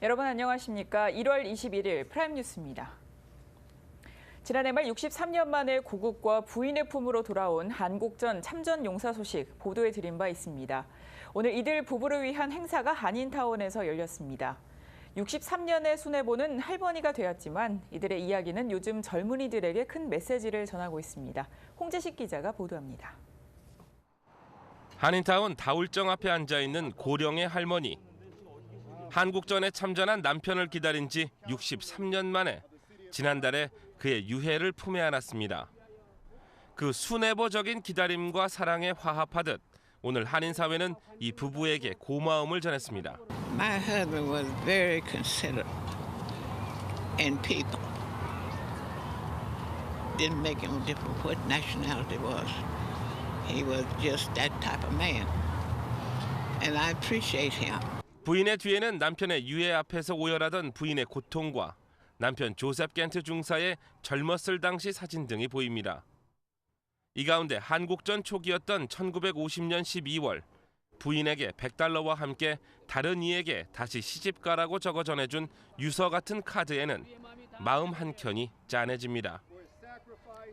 여러분 안녕하십니까? 1월 21일 프라임 뉴스입니다. 지난해 말 63년 만에 고국과 부인의 품으로 돌아온 한국전 참전 용사 소식 보도해 드린 바 있습니다. 오늘 이들 부부를 위한 행사가 한인타운에서 열렸습니다. 63년의 순애보는 할머니가 되었지만 이들의 이야기는 요즘 젊은이들에게 큰 메시지를 전하고 있습니다. 홍재식 기자가 보도합니다. 한인타운 다울정 앞에 앉아 있는 고령의 할머니. 한국전에 참전한 남편을 기다린 지 63년 만에 지난달에 그의 유해를 품에 안았습니다. 그 순애보적인 기다림과 사랑에 화합하듯 오늘 한인 사회는 이 부부에게 고마움을 전했습니다. My husband was very considerate and people. Didn't make him difference what nationality was. He was just that type of man. And I appreciate him. 부인의 뒤에는 남편의 유해 앞에서 오열하던 부인의 고통과 남편 조셉 겐트 중사의 젊었을 당시 사진 등이 보입니다. 이 가운데 한국전 초기였던 1950년 12월 부인에게 100달러와 함께 다른 이에게 다시 시집가라고 적어 전해준 유서 같은 카드에는 마음 한켠이 짠해집니다.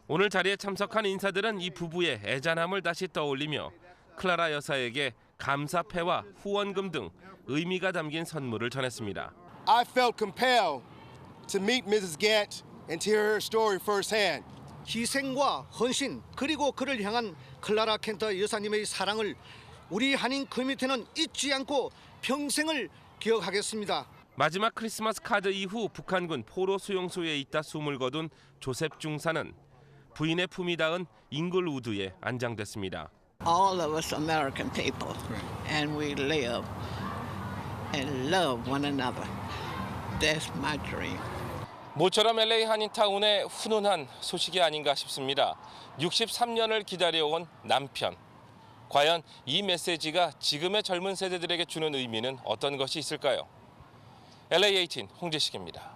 오늘 자리에 참석한 인사들은 이 부부의 애잔함을 다시 떠올리며 클라라 여사에게 감사패와 후원금 등 의미가 담긴 선물을 전했습니다. I felt compelled to meet Mrs. Gant and to hear her story firsthand. 희생과 헌신 그리고 그를 향한 클라라 켄터 여사님의 사랑을 우리 한인 커뮤니티는 잊지 않고 평생을 기억하겠습니다. 마지막 크리스마스 카드 이후 북한군 포로 수용소에 있다 숨을 거둔 조셉 중사는 부인의 품이 닿은 잉글우드에 안장됐습니다. All of us American people. And we live and love one another. That's my dream. 모처럼 LA 한인타운의 훈훈한 소식이 아닌가 싶습니다. 63년을 기다려온 남편. 과연 이 메시지가 지금의 젊은 세대들에게 주는 의미는 어떤 것이 있을까요? LA18 홍재식입니다.